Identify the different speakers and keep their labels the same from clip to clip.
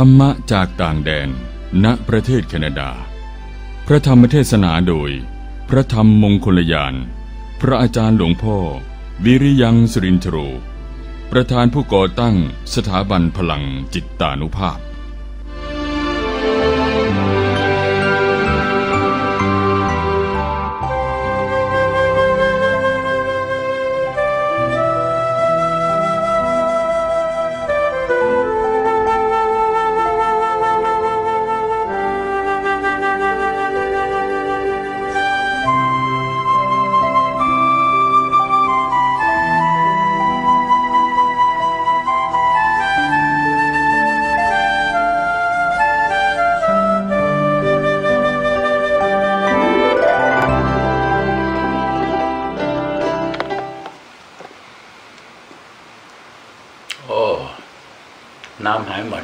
Speaker 1: ธรรมะจากต่างแดน ณ ประเทศแคนาดา พระธรรมเทศนาโดย พระธรรมมงคลยาน พระอาจารย์หลวงพ่อ วิริยังสุรินทโรประธานผู้ก่อตั้งสถาบันพลังจิตตานุภาพ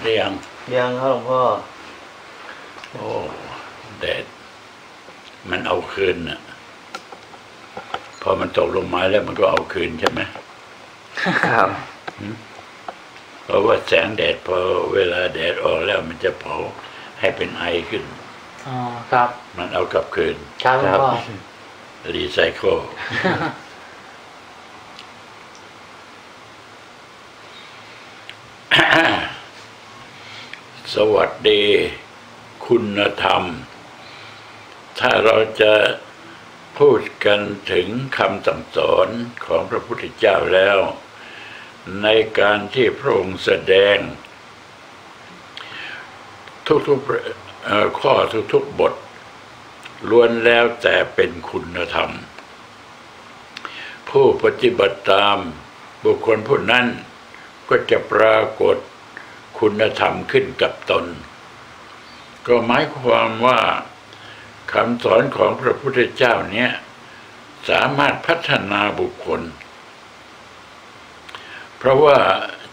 Speaker 2: หายหมดหรือยัง
Speaker 3: ยังครับหลวงพ่อ
Speaker 2: โอ้แดดมันเอาคืนน่ะ พอมันตกลงมาแล้วมันก็เอาคืนใช่ไหม
Speaker 3: ครับ
Speaker 2: เพราะว่าแสงแดดพอเวลาแดดออกแล้วมันจะเผาให้เป็นไอขึ้น
Speaker 4: อ๋อครับ
Speaker 2: มันเอากลับคืน
Speaker 4: ครับหลวงพ่อ
Speaker 2: รีไซเคิล สวัสดี คุณธรรม ถ้าเราจะพูดกันถึงคำสั่งสอนของพระพุทธเจ้าแล้ว ในการที่พระองค์แสดง ทุกๆข้อทุกๆบทล้วนแล้วแต่เป็นคุณธรรม ผู้ปฏิบัติตามบุคคลผู้นั้นก็จะปรากฏ คุณธรรมขึ้นกับตน ก็หมายความว่าคำสอนของพระพุทธเจ้าเนี่ยสามารถพัฒนาบุคคล เพราะว่า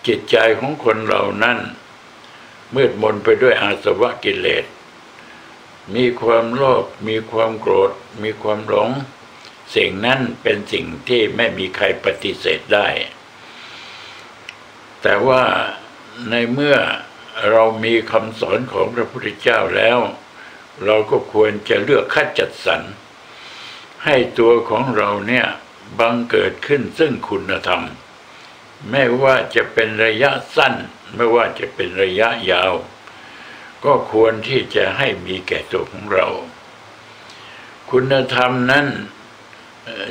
Speaker 2: จิตใจของคนเรานั้นมืดมนไปด้วยอาสวะกิเลส มีความโลภ มีความโกรธ มีความหลง สิ่งนั้นเป็นสิ่งที่ไม่มีใครปฏิเสธได้ แต่ว่า ในเมื่อเรามีคำสอนของพระพุทธเจ้าแล้ว เราก็ควรจะเลือกคัดจัดสรร ให้ตัวของเราเนี่ยบังเกิดขึ้นซึ่งคุณธรรม ไม่ว่าจะเป็นระยะสั้น ไม่ว่าจะเป็นระยะยาว ก็ควรที่จะให้มีแก่ตัวของเรา คุณธรรมนั้น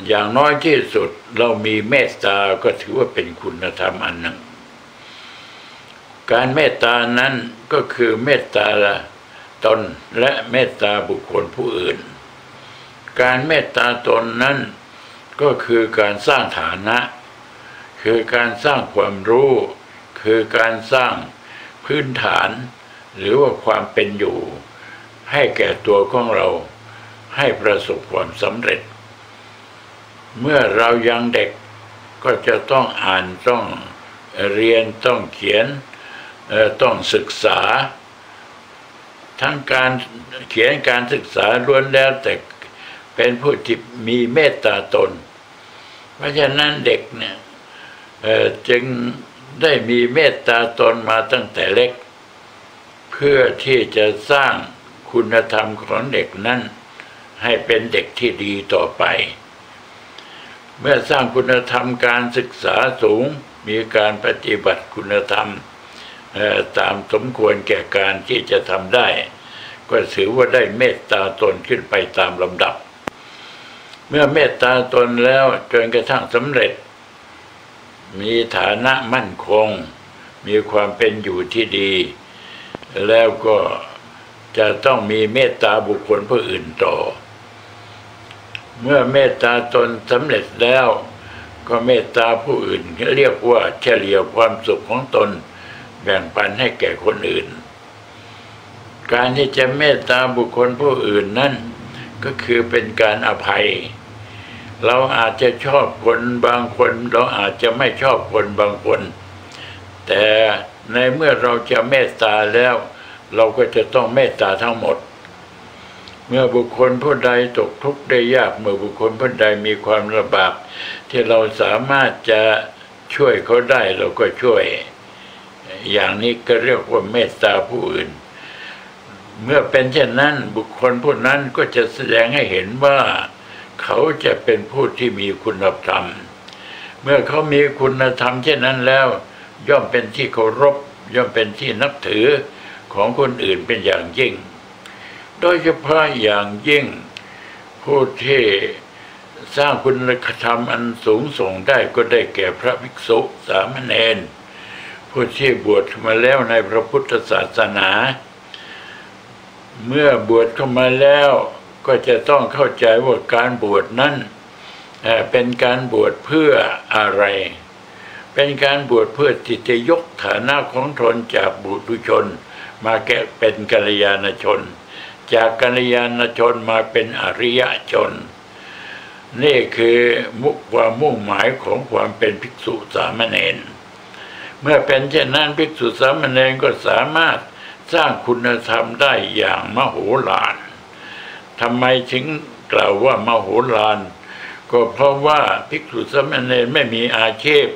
Speaker 2: อย่างน้อยที่สุดเรามีเมตตาก็ถือว่าเป็นคุณธรรมอันหนึ่ง การเมตตานั้นก็คือเมตตาตนและเมตตาบุคคลผู้อื่น การเมตตาตนนั้นก็คือการสร้างฐานะ คือการสร้างความรู้ คือการสร้างพื้นฐาน หรือว่าความเป็นอยู่ ให้แก่ตัวของเราให้ประสบความสำเร็จ เมื่อเรายังเด็กก็จะต้องอ่านต้องเรียนต้องเขียนเต้องศึกษา ทั้งการเขียนการศึกษาล้วนแล้วแต่เป็นผู้ที่มีเมตตาตน เพราะฉะนั้นเด็กเนี่ยจึงได้มีเมตตาตนมาตั้งแต่เล็ก เพื่อที่จะสร้างคุณธรรมของเด็กนั้น ให้เป็นเด็กที่ดีต่อไป เมื่อสร้างคุณธรรมการศึกษาสูงมีการปฏิบัติคุณธรรม ตามสมควรแก่การที่จะทำได้ ก็ถือว่าได้เมตตาตนขึ้นไปตามลำดับ เมื่อเมตตาตนแล้วจนกระทั่งสำเร็จ มีฐานะมั่นคง มีความเป็นอยู่ที่ดี แล้วก็จะต้องมีเมตตาบุคคลผู้อื่นต่อ เมื่อเมตตาตนสำเร็จแล้ว ก็เมตตาผู้อื่นเรียกว่าเฉลี่ยความสุขของตน แบ่งปันให้แก่คนอื่น การที่จะเมตตาบุคคลผู้อื่นนั่นก็คือเป็นการอภัย เราอาจจะชอบคนบางคน เราอาจจะไม่ชอบคนบางคน แต่ในเมื่อเราจะเมตตาแล้ว เราก็จะต้องเมตตาทั้งหมด เมื่อบุคคลผู้ใดตกทุกข์ได้ยาก เมื่อบุคคลผู้ใดมีความลำบากที่เราสามารถจะช่วยเขาได้เราก็ช่วย อย่างนี้ก็เรียกว่าเมตตาผู้อื่น เมื่อเป็นเช่นนั้นบุคคลผู้นั้นก็จะแสดงให้เห็นว่า เขาจะเป็นผู้ที่มีคุณธรรม เมื่อเขามีคุณธรรมเช่นนั้นแล้ว ย่อมเป็นที่เคารพ ย่อมเป็นที่นับถือของคนอื่นเป็นอย่างยิ่ง โดยเฉพาะอย่างยิ่ง ผู้ที่สร้างคุณธรรมอันสูงส่งได้ก็ได้แก่พระภิกษุสามเณร ผู้ที่บวชมาแล้วในพระพุทธศาสนา เมื่อบวชเข้ามาแล้วก็จะต้องเข้าใจว่าการบวชนั้นเป็นการบวชเพื่ออะไร เป็นการบวชเพื่อที่จะยกฐานะของตนจากบุตุชน มาแก่เป็นกัลยาณชน จากกัลยาณชนมาเป็นอริยชน นี่คือมุความมุ่งหมายของความเป็นภิกษุสามเณร เมื่อเป็นเช่นนั้นภิกษุสามเณรก็สามารถสร้างคุณธรรมได้อย่างมโหฬารทำไมถึงกล่าวว่ามโหฬารก็เพราะว่าภิกษุสามเณรไม่มีอาชีพ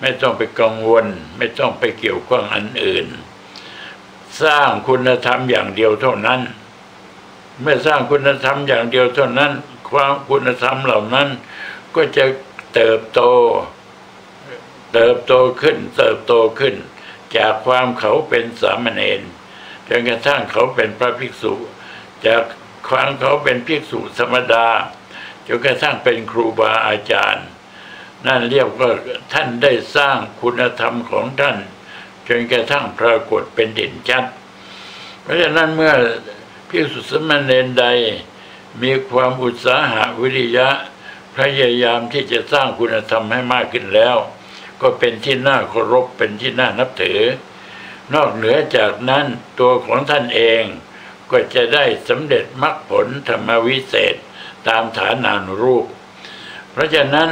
Speaker 2: ไม่ต้องไปกังวล ไม่ต้องไปเกี่ยวข้องอันอื่น สร้างคุณธรรมอย่างเดียวเท่านั้น เมื่อสร้างคุณธรรมอย่างเดียวเท่านั้น ความคุณธรรมเหล่านั้นก็จะเติบโต เติบโตขึ้นเติบโตขึ้น จากความเขาเป็นสามเณรจนกระทั่งเขาเป็นพระภิกษุ จากความเขาเป็นภิกษุธรรมดาจนกระทั่งเป็นครูบาอาจารย์ นั่นเรียกว่าท่านได้สร้างคุณธรรมของท่าน จนกระทั่งปรากฏเป็นเด่นชัด เพราะฉะนั้นเมื่อภิกษุสามเณรใด มีความอุตสาหะวิริยะพยายามที่จะสร้างคุณธรรมให้มากขึ้นแล้ว ก็เป็นที่น่าเคารพเป็นที่น่านับถือ นอกเหนือจากนั้นตัวของท่านเองก็จะได้สำเร็จมรรคผลธรรมวิเศษตามฐานานุรูป เพราะฉะนั้น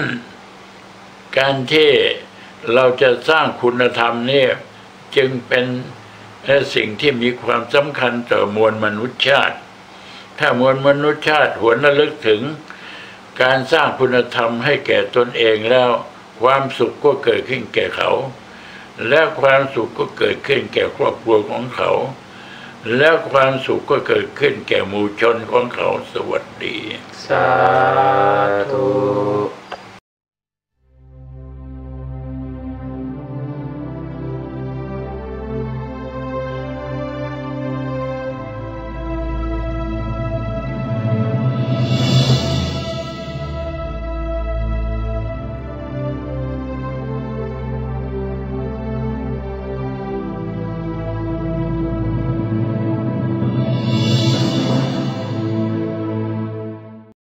Speaker 2: การที่เราจะสร้างคุณธรรมนี่จึงเป็นสิ่งที่มีความสำคัญต่อมวลมนุษยชาติ ถ้ามวลมนุษยชาติหวนระลึกถึง การสร้างคุณธรรมให้แก่ตนเองแล้ว ความสุขก็เกิดขึ้นแก่เขา และความสุขก็เกิดขึ้นแก่ครอบครัวของเขา และความสุขก็เกิดขึ้นแก่หมู่ชนของเขาสวัสดี
Speaker 3: สาธุ